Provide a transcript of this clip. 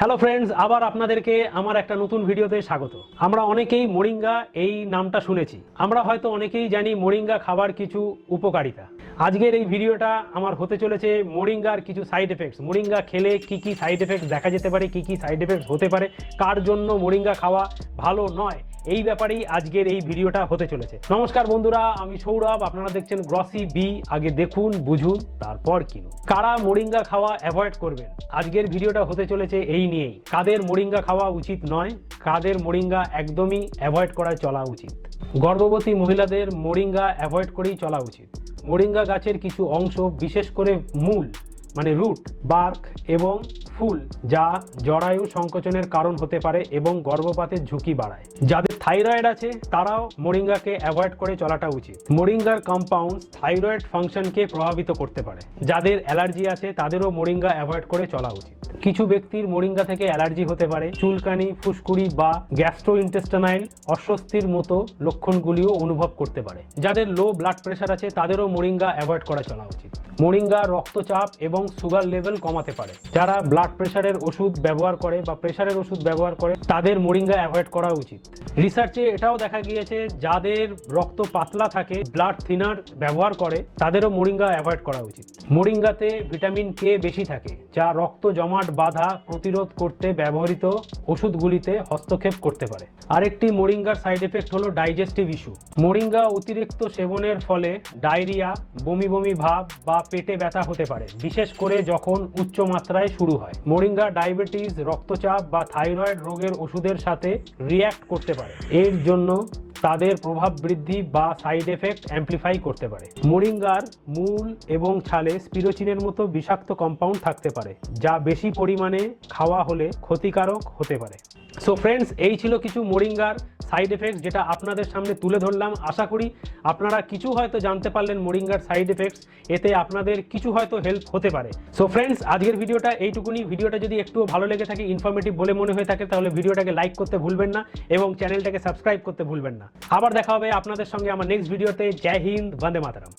Hello friends আবার আপনাদেরকে আমার একটা নতুন ভিডিওতে স্বাগত। আমরা অনেকেই মোরিঙ্গা এই নামটা শুনেছি। আমরা হয়তো অনেকেই জানি মোরিঙ্গা খাবার কিছু উপকারিতা। আজকের এই ভিডিওটা আমার হতে চলেছে মোরিঙ্গার কিছু সাইড এফেক্টস মোরিঙ্গা খেলে কি কি সাইড এফেক্টস দেখা যেতে পারে, কি কি সাইড এফেক্টস হতে পারে, কার জন্য মোরিঙ্গা খাওয়া ভালো নয় এই ব্যাপারেই আজকের এই ভিডিওটা হতে চলেছে। নমস্কার বন্ধুরা, আমি সৌরভ, আপনারা দেখছেন গ্রসি বি আগে দেখুন, বুঝুন, তারপর কিনুন। কারা মোরিঙ্গা খাওয়া অ্যাভয়েড করবেন? আজকের ভিডিওটা হতে চলেছে এই নিয়েই। কাদের মোরিঙ্গা খাওয়া উচিত নয়, কাদের মোরিঙ্গা একদমই অ্যাভয়েড করায় চলা উচিত। গর্ভবতী মহিলাদের মোরিঙ্গা অ্যাভয়েড করেই চলা উচিত। মোরিঙ্গা গাছের কিছু অংশ, বিশেষ করে মূল মানে রুট বার্ক এবং ফুল, যা জরায়ু সংকোচনের কারণ হতে পারে এবং গর্ভপাতের ঝুঁকি বাড়ায়। যাদের থাইরয়েড আছে, তারাও মোরিঙ্গাকে অ্যাভয়েড করে চলাটা উচিত। মোরিঙ্গার কম্পাউন্ড থাইরয়েড ফাংশনকে প্রভাবিত করতে পারে। যাদের অ্যালার্জি আছে, তাদেরও মোরিঙ্গা অ্যাভয়েড করে চলা উচিত। কিছু ব্যক্তির মোরিঙ্গা থেকে অ্যালার্জি হতে পারে। চুলকানি, ফুসকুড়ি বা গ্যাস্ট্রো ইন্টেস্টানাইল অস্বস্তির মতো লক্ষণগুলিও অনুভব করতে পারে। যাদের লো ব্লাড প্রেশার আছে, তাদেরও মোরিঙ্গা অ্যাভয়েড করা চলা উচিত। মোরিঙ্গা রক্তচাপ এবং সুগার লেভেল কমাতে পারে। যারা ব্লাড প্রেশারের ওষুধ ব্যবহার করে বা প্রেশারের ওষুধ ব্যবহার করে, তাদের মোরিঙ্গা অ্যাভয়েড করা উচিত। রিসার্চে এটাও দেখা গিয়েছে, যাদের রক্ত পাতলা থাকে ব্লাড থিনার ব্যবহার করে, তাদেরও মোরিঙ্গা অ্যাভয়েড করা উচিত। মোরিঙ্গাতে ভিটামিন কে বেশি থাকে, যা রক্ত জমাট বাধা প্রতিরোধ করতে ব্যবহৃত ওষুধগুলিতে হস্তক্ষেপ করতে পারে। আরেকটি মোরিঙ্গার সাইড এফেক্ট হলো ডাইজেস্টিভ ইস্যু মোরিঙ্গা অতিরিক্ত সেবনের ফলে ডায়রিয়া বমি বমি ভাব বা পেটে ব্যথা হতে পারে, বিশেষ করে যখন উচ্চ মাত্রায় শুরু হয়। মোরিঙ্গা ডায়াবেটিস রক্তচাপ বা থাইরয়েড রোগের ওষুধের সাথে রিয়্যাক্ট করতে পারে। এর জন্য তাদের প্রভাব বৃদ্ধি বা সাইড এফেক্ট অ্যাম্প্লিফাই করতে পারে। মোরিঙ্গার মূল এবং ছালে স্পিরোচিনের মতো বিষাক্ত কম্পাউন্ড থাকতে পারে, যা বেশি পরিমাণে খাওয়া হলে ক্ষতিকারক হতে পারে। সো ফ্রেন্ডস এই ছিল কিছু মোরিঙ্গার সাইড এফেক্টস যেটা আপনাদের সামনে তুলে ধরলাম। আশা করি আপনারা কিছু হয়তো জানতে পারলেন মোরিঙ্গার সাইড এফেক্টস এতে আপনাদের কিছু হয়তো হেল্প হতে পারে। সো ফ্রেন্ডস আজকের ভিডিওটা এইটুকুনি। ভিডিওটা যদি একটু ভালো লেগে থাকে ইনফরমেটিভ বলে মনে হয়ে থাকে, তাহলে ভিডিওটাকে লাইক করতে ভুলবেন না এবং চ্যানেলটাকে সাবস্ক্রাইব করতে ভুলবেন না। আবার দেখা হবে আপনাদের সঙ্গে আমার নেক্সট ভিডিওতে জয় হিন্দ বন্দে মাতারাম।